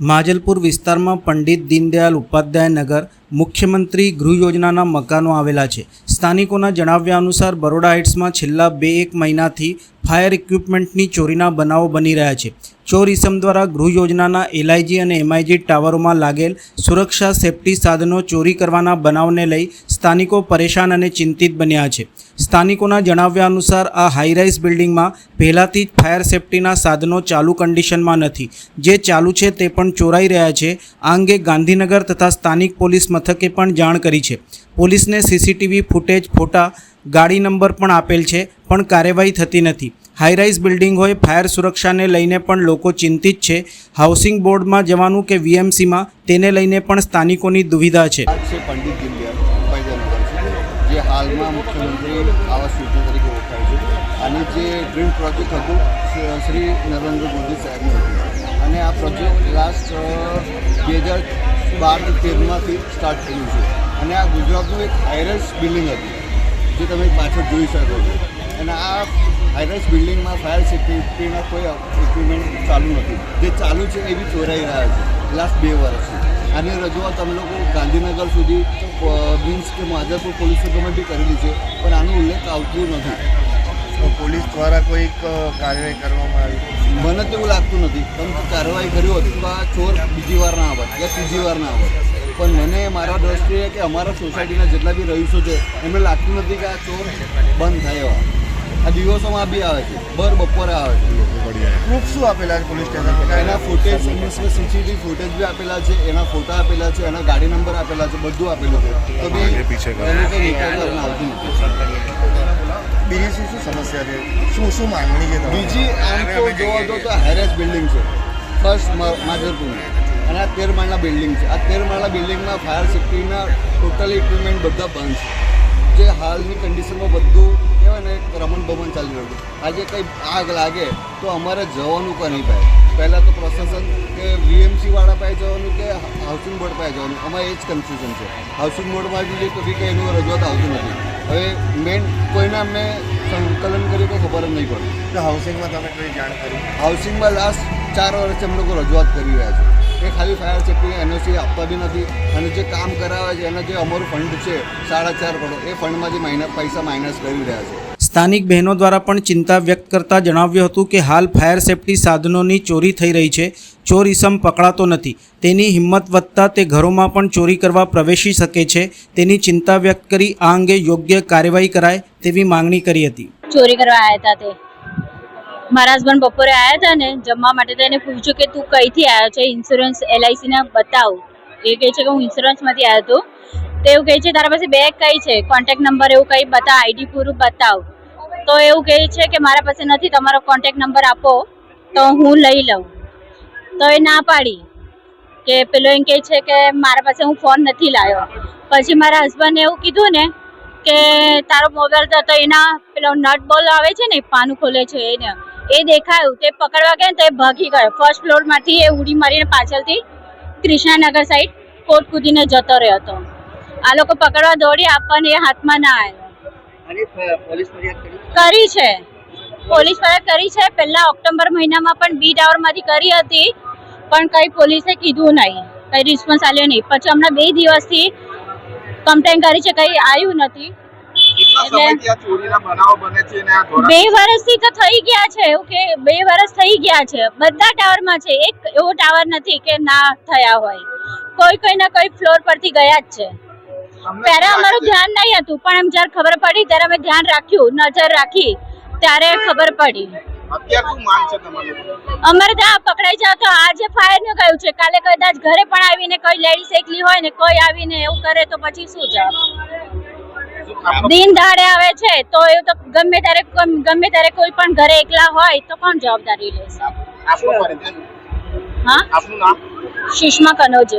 માજલપુર વિસ્તારમાં પંડિત દીનદયાલ ઉપાધ્યાય નગર મુખ્યમંત્રી ગૃહ યોજનાના મકાનો આવેલા છે. સ્થાનિકોના જણાવ્યા અનુસાર બરોડા હાઇટ્સમાં છેલ્લા બે એક મહિનાથી ફાયર ઇક્વિપમેન્ટની ચોરીના બનાવો બની રહ્યા છે. ચોર ઇસમ દ્વારા ગૃહ યોજનાના એલઆઈજી અને એમઆઈજી ટાવરોમાં લાગેલ સુરક્ષા સેફટી સાધનો ચોરી કરવાના બનાવને લઈ સ્થાનિકો પરેશાન અને ચિંતિત બન્યા છે. સ્થાનિકોના જણાવ્યા અનુસાર, આ હાઈરાઇઝ બિલ્ડિંગમાં પહેલાંથી જ ફાયર સેફટીના સાધનો ચાલુ કન્ડિશનમાં નથી. જે ચાલુ છે તે પણ ચોરાઈ રહ્યા છે. આ અંગે ગાંધીનગર તથા સ્થાનિક પોલીસ મથકે પણ જાણ કરી છે. પોલીસને સીસીટીવી ફૂટેજ ફોટા ગાડી નંબર પણ આપેલ છે, પણ કાર્યવાહી થતી નથી. હાઈરાઇઝ બિલ્ડિંગ હોય ફાયર સુરક્ષાને લઈને પણ લોકો ચિંતિત છે. હાઉસિંગ બોર્ડમાં જવાનું કે વીએમસીમાં તેને લઈને પણ સ્થાનિકોની દુવિધા છે. પંડિત જે હાલમાં મુખ્યમંત્રી આવાસ યોજના તરીકે ઓળખાય છે. અને જે ડ્રીમ પ્રોજેક્ટ હતું શ્રી નરેન્દ્ર મોદી સાહેબનું હતું. અને આ પ્રોજેક્ટ લાસ્ટ બે હજાર બાર તેરમાંથી સ્ટાર્ટ થયું છે. અને આ ગુજરાતનું એક હાઈરાઇઝ બિલ્ડિંગ હતું, જે તમે પાછળ જોઈ શકો છો. અને આ હાઈરાઇસ બિલ્ડિંગમાં ફાયર સેફ્ટીના કોઈ ઇક્વિપમેન્ટ ચાલુ નથી. જે ચાલુ છે એ બી ચોરાઈ રહ્યા છે લાસ્ટ બે વર્ષથી. આની રજૂઆત અમે લોકો ગાંધીનગર સુધી મીન્સ કે માધવપુર પોલીસ સુધીમાં બી કરેલી છે પણ આનો ઉલ્લેખ આવતો નથી. પોલીસ દ્વારા કોઈક કાર્યવાહી કરવામાં આવી? મને તો એવું લાગતું નથી. પણ કાર્યવાહી કર્યું હોત તો આ ચોર બીજી વાર ના આવત કે ત્રીજી વાર ના આવત પણ મને મારા દ્રષ્ટિએ કે અમારા સોસાયટીના જેટલા બી રહીશો છે એમને લાગતું નથી કે આ ચોર બંધ થાય એવા. આ દિવસોમાં બી આવે છે. બર બપોરે આવે છે. પ્રૂફ શું આપેલા છે પોલીસ સ્ટેશન પર? એના ફૂટેજ સીસીટીવી ફૂટેજ બી આપેલા છે એના ફોટા આપેલા છે એના ગાડી નંબર આપેલા છે બધું આપેલું છે. તો બી આવતું નથી. બીજી શું શું સમસ્યા છે? શું શું માંગણી છે બીજી આમ તો જોવા જો તો હેરેસ બિલ્ડિંગ છે. ફર્સ્ટ માધરપુરની અને આ તેર માળના બિલ્ડિંગ છે. આ તેર માળના બિલ્ડિંગમાં ફાયર સેફ્ટીના ટોટલ ઇક્વિપમેન્ટ બધા બંધ છે. જે હાલની કન્ડિશનમાં બધું કહેવાય ને રમણ બમણ ચાલી રહ્યું છે. આજે કંઈ આગ લાગે તો અમારે જવાનું કોઈ નહીં પાય પહેલાં તો પ્રશાસન કે વીએમસી વાળા પાસે જવાનું કે હાઉસિંગ બોર્ડ પાસે જવાનું? અમારે એ જ કન્ફ્યુઝન છે. હાઉસિંગ બોર્ડમાં જઈએ તો બી કંઈ એનું રજૂઆત આવતું નથી. હવે મેઇન કોઈને અમને સંકલન કર્યું કે ખબર જ નહીં પડે. તો હાઉસિંગમાં તમે કોઈ જાણ કરી? હાઉસિંગમાં લાસ્ટ ચાર વર્ષથી અમે લોકો રજૂઆત કરી રહ્યા છે એ ખાલી ફાયર સેફ્ટી એનઓસી આપતા બી નથી અને જે કામ કરાવે છે એનો જે અમારું ફંડ છે સાડા ચાર કરોડ એ ફંડમાંથી માઇનસ પૈસા માઇનસ કરી રહ્યા છે. સ્થાનિક બહેનો દ્વારા પણ ચિંતા વ્યક્ત કરતા જણાવ્યું હતું કે હાલ ફાયર સેફટી સાધનોની ચોરી થઈ રહી છે. ચોર ઇસમ પકડાતો નથી. તેની હિંમત વધતા તે ઘરોમાં પણ ચોરી કરવા પ્રવેશી શકે છે. તેની ચિંતા વ્યક્ત કરી આ અંગે યોગ્ય કાર્યવાહી કરાય તેવી માંગણી કરી હતી. ચોરી કરવા આવ્યા હતા તે. મારા હસબન્ડ બપોરે આવ્યા હતા ને, જમવા માટે તો એને પૂછ્યું કે તું કઈથી આવ્યો છે? ઇન્સ્યોરન્સ એલઆઈસી ના બતાવ. એ કહે છે કે હું ઇન્સ્યોરન્સમાંથી આવ્યો હતો તો. એવું કહે છે, તારા પાસે બેગ કઈ છે? કોન્ટેક્ટ નંબર એવું કઈ બતાવ આઈડી પૂરું બતાવ. તો એવું કહે છે કે મારા પાસે નથી, તમારો કોન્ટેક્ટ નંબર આપો. તો હું લઈ લઉં. તો એ ના પાડી. કે પેલો એમ કહે છે કે મારા પાસે હું ફોન નથી લાવ્યો. પછી મારા હસબન્ડે એવું કીધું ને કે તારો મોબાઈલ તો એના પેલો નટ બોલ આવે છે ને પાનું ખોલે છે એને. એ દેખાયું તે પકડવા ગયા તો એ ભાગી ગયો. ફર્સ્ટ ફ્લોરમાંથી એ ઉડી મારીને પાછળથી કૃષ્ણાનગર સાઈડ કોટ કૂદીને જતો રહ્યો હતો. આ લોકો પકડવા દોડી આપણને એ હાથમાં ના આવ્યો. કરી? છે. પોલીસ ફરિયાદ કરી છે. પહેલા ઓક્ટોબર મહિનામાં પણ બી ટાવરમાંથી કરી હતી પણ કઈ પોલીસે કીધું નહીં. કઈ રિસ્પોન્સ આવ્યો નહીં. પછી હમણાં બે દિવસથી કમ્પ્લેન કરી છે કઈ આવ્યું નથી. બે વર્ષથી તો થઈ ગયા છે એવું કે બે વર્ષ થઈ ગયા છે. બધા ટાવરમાં છે એક એવો ટાવર નથી કે ના થયા હોય. કોઈ કોઈ ના કોઈ ફ્લોર પરથી ગયા જ છે. ત્યારે અમારું ધ્યાન નહીં હતું પણ એમ જ્યારે ખબર પડી ત્યારે અમે ધ્યાન રાખ્યું નજર રાખી ત્યારે ખબર પડી. અમારે ત્યાં પકડાઈ જાવ તો આજે ફાયરનું કહ્યું છે કાલે કદાચ ઘરે પણ આવીને કોઈ લેડીઝ એકલી હોય ને કોઈ આવીને એવું કરે તો પછી શું જવાબ દિન દાડે આવે છે તો એવું તો ગમે ત્યારે ગમે ત્યારે કોઈ પણ ઘરે એકલા હોય તો કોણ જવાબદારી લેશે? હા? સુષ્મા કનોજે.